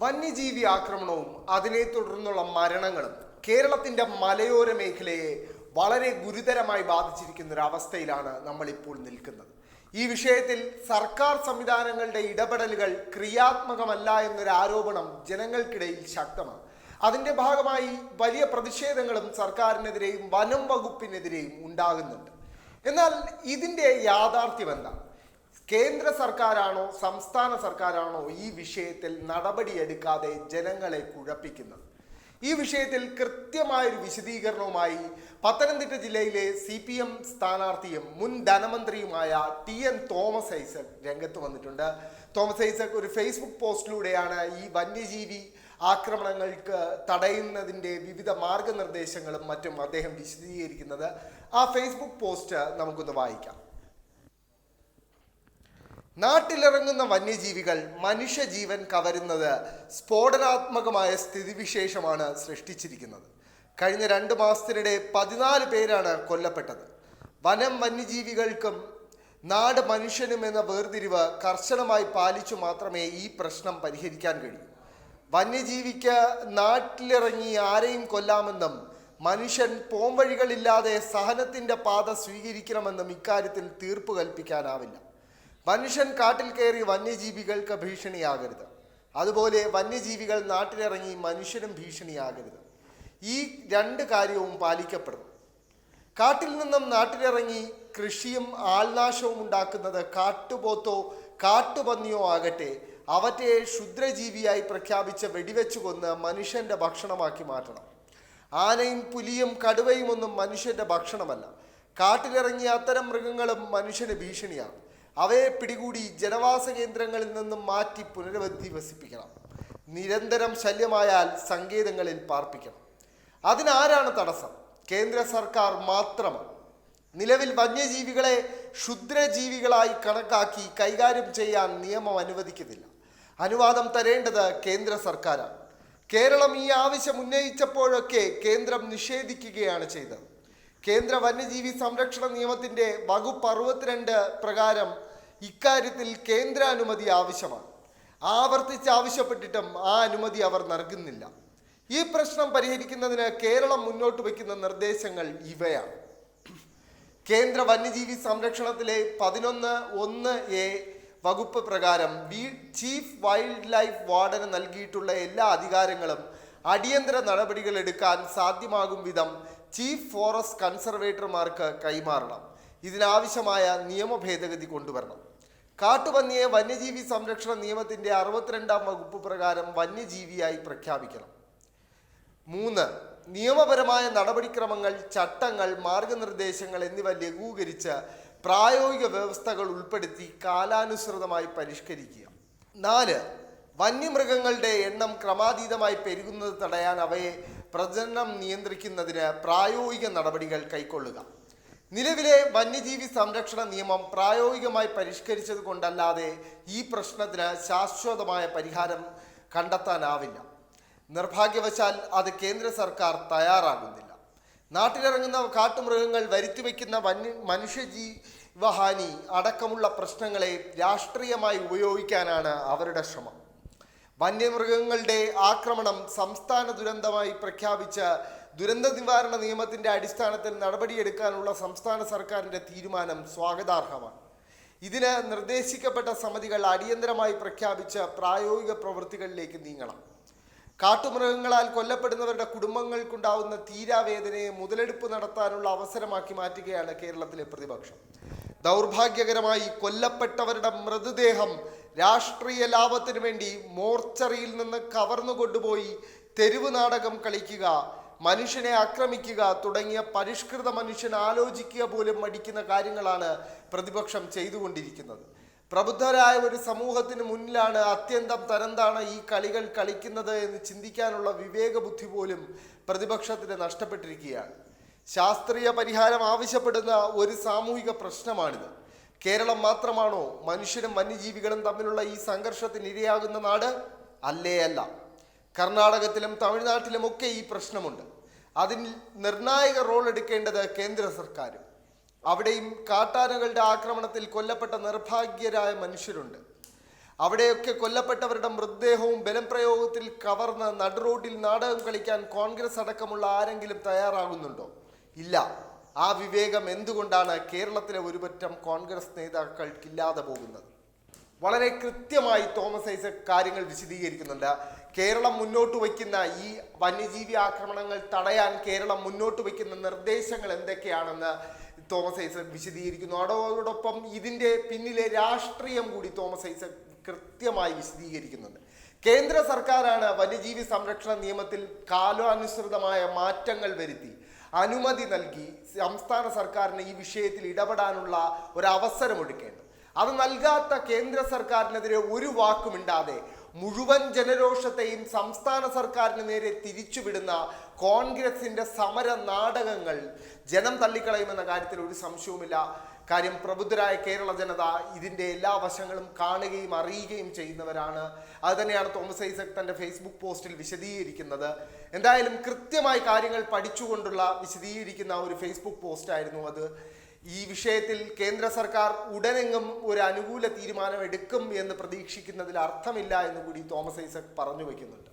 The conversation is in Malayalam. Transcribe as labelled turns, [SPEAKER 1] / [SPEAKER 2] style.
[SPEAKER 1] വന്യജീവി ആക്രമണവും അതിനെ തുടർന്നുള്ള മരണങ്ങളും കേരളത്തിന്റെ മലയോര മേഖലയെ വളരെ ഗുരുതരമായി ബാധിച്ചിരിക്കുന്ന ഒരു അവസ്ഥയിലാണ് നമ്മൾ ഇപ്പോൾ നിൽക്കുന്നത്. ഈ വിഷയത്തിൽ സർക്കാർ സംവിധാനങ്ങളുടെ ഇടപെടലുകൾ ക്രിയാത്മകമല്ല എന്നൊരു ആരോപണം ജനങ്ങൾക്കിടയിൽ ശക്തമാണ്. അതിന്റെ ഭാഗമായി വലിയ പ്രതിഷേധങ്ങളും സർക്കാരിനെതിരെയും വനം വകുപ്പിനെതിരെയും ഉണ്ടാകുന്നുണ്ട്. എന്നാൽ ഇതിന്റെ യാഥാർത്ഥ്യം എന്താണ് കേന്ദ്ര സർക്കാരാണോ സംസ്ഥാന സർക്കാരാണോ ഈ വിഷയത്തിൽ നടപടിയെടുക്കാതെ ജനങ്ങളെ കുഴപ്പിക്കുന്നത്? ഈ വിഷയത്തിൽ കൃത്യമായൊരു വിശദീകരണവുമായി പത്തനംതിട്ട ജില്ലയിലെ സി പി എം സ്ഥാനാർത്ഥിയും മുൻ ധനമന്ത്രിയുമായ ടി എൻ തോമസ് ഐസക് രംഗത്ത് വന്നിട്ടുണ്ട്. തോമസ് ഐസക് ഒരു ഫേസ്ബുക്ക് പോസ്റ്റിലൂടെയാണ് ഈ വന്യജീവി ആക്രമണങ്ങൾക്ക് തടയുന്നതിന്റെ വിവിധ മാർഗനിർദ്ദേശങ്ങളും മറ്റും അദ്ദേഹം വിശദീകരിക്കുന്നത്. ആ ഫേസ്ബുക്ക് പോസ്റ്റ് നമുക്കൊന്ന് വായിക്കാം. നാട്ടിലിറങ്ങുന്ന വന്യജീവികൾ മനുഷ്യജീവൻ കവരുന്നത് സ്ഫോടനാത്മകമായ സ്ഥിതിവിശേഷമാണ് സൃഷ്ടിച്ചിരിക്കുന്നത്. കഴിഞ്ഞ രണ്ട് മാസത്തിനിടെ പതിനാല് പേരാണ് കൊല്ലപ്പെട്ടത്. വനം വന്യജീവികൾക്കും നാട് മനുഷ്യനും എന്ന വേർതിരിവ് കർശനമായി പാലിച്ചു മാത്രമേ ഈ പ്രശ്നം പരിഹരിക്കാൻ കഴിയൂ. വന്യജീവിക്ക് നാട്ടിലിറങ്ങി ആരെയും കൊല്ലാമെന്നും മനുഷ്യൻ പോംവഴികളില്ലാതെ സഹനത്തിന്റെ പാത സ്വീകരിക്കണമെന്നും ഇക്കാര്യത്തിൽ തീർപ്പ് കൽപ്പിക്കാനാവില്ല. മനുഷ്യൻ കാട്ടിൽ കയറി വന്യജീവികൾക്ക് ഭീഷണിയാകരുത്. അതുപോലെ വന്യജീവികൾ നാട്ടിലിറങ്ങി മനുഷ്യനും ഭീഷണിയാകരുത്. ഈ രണ്ട് കാര്യവും പാലിക്കപ്പെടുന്നു കാട്ടിൽ നിന്നും നാട്ടിലിറങ്ങി കൃഷിയും ആൾനാശവും ഉണ്ടാക്കുന്നത് കാട്ടുപോത്തോ കാട്ടുപന്നിയോ ആകട്ടെ അവറ്റെ ക്ഷുദ്രജീവിയായി പ്രഖ്യാപിച്ച് വെടിവെച്ചു കൊന്ന് മനുഷ്യന്റെ ഭക്ഷണമാക്കി മാറ്റണം. ആനയും പുലിയും കടുവയും ഒന്നും മനുഷ്യന്റെ ഭക്ഷണമല്ല. കാട്ടിലിറങ്ങിയ അത്തരം മൃഗങ്ങളും മനുഷ്യന് ഭീഷണിയാണ്. അവയെ പിടികൂടി ജനവാസ കേന്ദ്രങ്ങളിൽ നിന്നും മാറ്റി പുനരധിവസിപ്പിക്കണം. നിരന്തരം ശല്യമായാൽ സങ്കേതങ്ങളിൽ പാർപ്പിക്കണം. അതിനാരാണ് തടസ്സം? കേന്ദ്ര സർക്കാർ മാത്രമാണ്. നിലവിൽ വന്യജീവികളെ ക്ഷുദ്രജീവികളായി കണക്കാക്കി കൈകാര്യം ചെയ്യാൻ നിയമം അനുവദിക്കുന്നില്ല. അനുവാദം തരേണ്ടത് കേന്ദ്ര സർക്കാരാണ്. കേരളം ഈ ആവശ്യം ഉന്നയിച്ചപ്പോഴൊക്കെ കേന്ദ്രം നിഷേധിക്കുകയാണ് ചെയ്തത്. കേന്ദ്ര വന്യജീവി സംരക്ഷണ നിയമത്തിന്റെ വകുപ്പ് അറുപത്തിരണ്ട് പ്രകാരം ഇക്കാര്യത്തിൽ കേന്ദ്രാനുമതി ആവശ്യമാണ്. ആവർത്തിച്ച് ആവശ്യപ്പെട്ടിട്ടും ആ അനുമതി അവർ നൽകുന്നില്ല. ഈ പ്രശ്നം പരിഹരിക്കുന്നതിന് കേരളം മുന്നോട്ട് വയ്ക്കുന്ന നിർദ്ദേശങ്ങൾ ഇവയാണ്. കേന്ദ്ര വന്യജീവി സംരക്ഷണത്തിലെ പതിനൊന്ന് ഒന്ന് എ വകുപ്പ് പ്രകാരം വി ചീഫ് വൈൽഡ് ലൈഫ് വാർഡന് നൽകിയിട്ടുള്ള എല്ലാ അധികാരങ്ങളും അടിയന്തര നടപടികൾ എടുക്കാൻ സാധ്യമാകും വിധം ചീഫ് ഫോറസ്റ്റ് കൺസർവേറ്റർമാർക്ക് കൈമാറണം. ഇതിനാവശ്യമായ നിയമ ഭേദഗതി കൊണ്ടുവരണം. കാട്ടുപന്നിയെ വന്യജീവി സംരക്ഷണ നിയമത്തിന്റെ അറുപത്തിരണ്ടാം വകുപ്പ് പ്രകാരം വന്യജീവിയായി പ്രഖ്യാപിക്കണം. മൂന്ന് നിയമപരമായ നടപടിക്രമങ്ങൾ ചട്ടങ്ങൾ മാർഗനിർദ്ദേശങ്ങൾ എന്നിവ ലഘൂകരിച്ച് പ്രായോഗിക വ്യവസ്ഥകൾ ഉൾപ്പെടുത്തി കാലാനുസൃതമായി പരിഷ്കരിക്കുക. നാല് വന്യമൃഗങ്ങളുടെ എണ്ണം ക്രമാതീതമായി പെരുകുന്നത് തടയാൻ അവയെ പ്രജനനം നിയന്ത്രിക്കുന്നതിന് പ്രായോഗിക നടപടികൾ കൈക്കൊള്ളുക. നിലവിലെ വന്യജീവി സംരക്ഷണ നിയമം പ്രായോഗികമായി പരിഷ്കരിച്ചത് കൊണ്ടല്ലാതെ ഈ പ്രശ്നത്തിന് ശാശ്വതമായ പരിഹാരം കണ്ടെത്താനാവില്ല. നിർഭാഗ്യവശാൽ അത് കേന്ദ്ര സർക്കാർ തയ്യാറാകുന്നില്ല. നാട്ടിലിറങ്ങുന്ന കാട്ടുമൃഗങ്ങൾ വരുത്തിവെക്കുന്ന വന്യ മനുഷ്യജീവഹാനി അടക്കമുള്ള പ്രശ്നങ്ങളെ രാഷ്ട്രീയമായി ഉപയോഗിക്കാനാണ് അവരുടെ ശ്രമം. വന്യമൃഗങ്ങളുടെ ആക്രമണം സംസ്ഥാന ദുരന്തമായി പ്രഖ്യാപിച്ച ദുരന്ത നിവാരണ നിയമത്തിന്റെ അടിസ്ഥാനത്തിൽ നടപടിയെടുക്കാനുള്ള സംസ്ഥാന സർക്കാരിന്റെ തീരുമാനം സ്വാഗതാർഹമാണ്. ഇതിന് നിർദ്ദേശിക്കപ്പെട്ട സമിതികൾ അടിയന്തരമായി പ്രഖ്യാപിച്ച പ്രായോഗിക പ്രവൃത്തികളിലേക്ക് നീങ്ങണം. കാട്ടുമൃഗങ്ങളാൽ കൊല്ലപ്പെടുന്നവരുടെ കുടുംബങ്ങൾക്കുണ്ടാവുന്ന തീരാവേദനയെ മുതലെടുപ്പ് നടത്താനുള്ള അവസരമാക്കി മാറ്റുകയാണ് കേരളത്തിലെ പ്രതിപക്ഷം. ദൗർഭാഗ്യകരമായി കൊല്ലപ്പെട്ടവരുടെ മൃതദേഹം രാഷ്ട്രീയ ലാഭത്തിനു വേണ്ടി മോർച്ചറിയിൽ നിന്ന് കവർന്നു കൊണ്ടുപോയി തെരുവ് നാടകം കളിക്കുക മനുഷ്യനെ ആക്രമിക്കുക തുടങ്ങിയ പരിഷ്കൃത മനുഷ്യൻ ആലോചിക്കുക പോലും മടിക്കുന്ന കാര്യങ്ങളാണ് പ്രതിപക്ഷം ചെയ്തുകൊണ്ടിരിക്കുന്നത്. പ്രബുദ്ധരായ ഒരു സമൂഹത്തിന് മുന്നിലാണ് അത്യന്തം തരന്താണ് ഈ കളികൾ കളിക്കുന്നത് എന്ന് ചിന്തിക്കാനുള്ള വിവേക ബുദ്ധി പോലും പ്രതിപക്ഷത്തിന് നഷ്ടപ്പെട്ടിരിക്കുകയാണ്. ശാസ്ത്രീയ പരിഹാരം ആവശ്യപ്പെടുന്ന ഒരു സാമൂഹിക പ്രശ്നമാണിത്. കേരളം മാത്രമാണോ മനുഷ്യരും വന്യജീവികളും തമ്മിലുള്ള ഈ സംഘർഷത്തിന് ഇരയാകുന്ന നാട്? അല്ലേ അല്ല. കർണാടകത്തിലും തമിഴ്നാട്ടിലുമൊക്കെ ഈ പ്രശ്നമുണ്ട്. അതിൽ നിർണായക റോൾ എടുക്കേണ്ടത് കേന്ദ്ര സർക്കാരും. അവിടെയും കാട്ടാനകളുടെ ആക്രമണത്തിൽ കൊല്ലപ്പെട്ട നിർഭാഗ്യരായ മനുഷ്യരുണ്ട്. അവിടെയൊക്കെ കൊല്ലപ്പെട്ടവരുടെ മൃതദേഹവും ബലം പ്രയോഗത്തിൽ കവർന്ന് നടുറോഡിൽ നാടകം കളിക്കാൻ കോൺഗ്രസ് അടക്കമുള്ള ആരെങ്കിലും തയ്യാറാകുന്നുണ്ടോ? ഇല്ല. ആ വിവേകം എന്തുകൊണ്ടാണ് കേരളത്തിലെ ഒരുപറ്റം കോൺഗ്രസ് നേതാക്കൾക്കില്ലാതെ പോകുന്നത്? വളരെ കൃത്യമായി തോമസ് ഐസക് കാര്യങ്ങൾ വിശദീകരിക്കുന്നുണ്ട്. കേരളം മുന്നോട്ട് വയ്ക്കുന്ന ഈ വന്യജീവി ആക്രമണങ്ങൾ തടയാൻ കേരളം മുന്നോട്ട് വയ്ക്കുന്ന നിർദ്ദേശങ്ങൾ എന്തൊക്കെയാണെന്ന് തോമസ് ഐസക് വിശദീകരിക്കുന്നു. അതോടൊപ്പം ഇതിന്റെ പിന്നിലെ രാഷ്ട്രീയം കൂടി തോമസ് ഐസക് കൃത്യമായി വിശദീകരിക്കുന്നുണ്ട്. കേന്ദ്ര സർക്കാരാണ് വന്യജീവി സംരക്ഷണ നിയമത്തിൽ കാലാനുസൃതമായ മാറ്റങ്ങൾ വരുത്തി. അനുമതി നൽകി സംസ്ഥാന സർക്കാരിന് ഈ വിഷയത്തിൽ ഇടപെടാനുള്ള ഒരു അവസരമൊരുക്കേണ്ടത് അത് നൽകാത്ത കേന്ദ്ര സർക്കാരിനെതിരെ ഒരു വാക്കുമിണ്ടാതെ മുഴുവൻ ജനരോഷത്തെയും സംസ്ഥാന സർക്കാരിന് നേരെ തിരിച്ചുവിടുന്ന കോൺഗ്രസിന്റെ സമര നാടകങ്ങൾ ജനം തള്ളിക്കളയുമെന്ന കാര്യത്തിൽ ഒരു സംശയവുമില്ല. കാര്യം പ്രബുദ്ധരായ കേരള ജനത ഇതിന്റെ എല്ലാ വശങ്ങളും കാണുകയും അറിയുകയും ചെയ്യുന്നവരാണ്. അത് തന്നെയാണ് തോമസ് ഐസക് തന്റെ ഫേസ്ബുക്ക് പോസ്റ്റിൽ വിശദീകരിക്കുന്നത്. എന്തായാലും കൃത്യമായി കാര്യങ്ങൾ പഠിച്ചുകൊണ്ടുള്ള വിശദീകരിക്കുന്ന ഒരു ഫേസ്ബുക്ക് പോസ്റ്റായിരുന്നു അത്. ഈ വിഷയത്തിൽ കേന്ദ്ര സർക്കാർ ഉടനെങ്ങും ഒരു അനുകൂല തീരുമാനം എടുക്കും എന്ന് പ്രതീക്ഷിക്കുന്നതിൽ അർത്ഥമില്ല എന്ന് കൂടി തോമസ് ഐസക് പറഞ്ഞു വയ്ക്കുന്നുണ്ട്.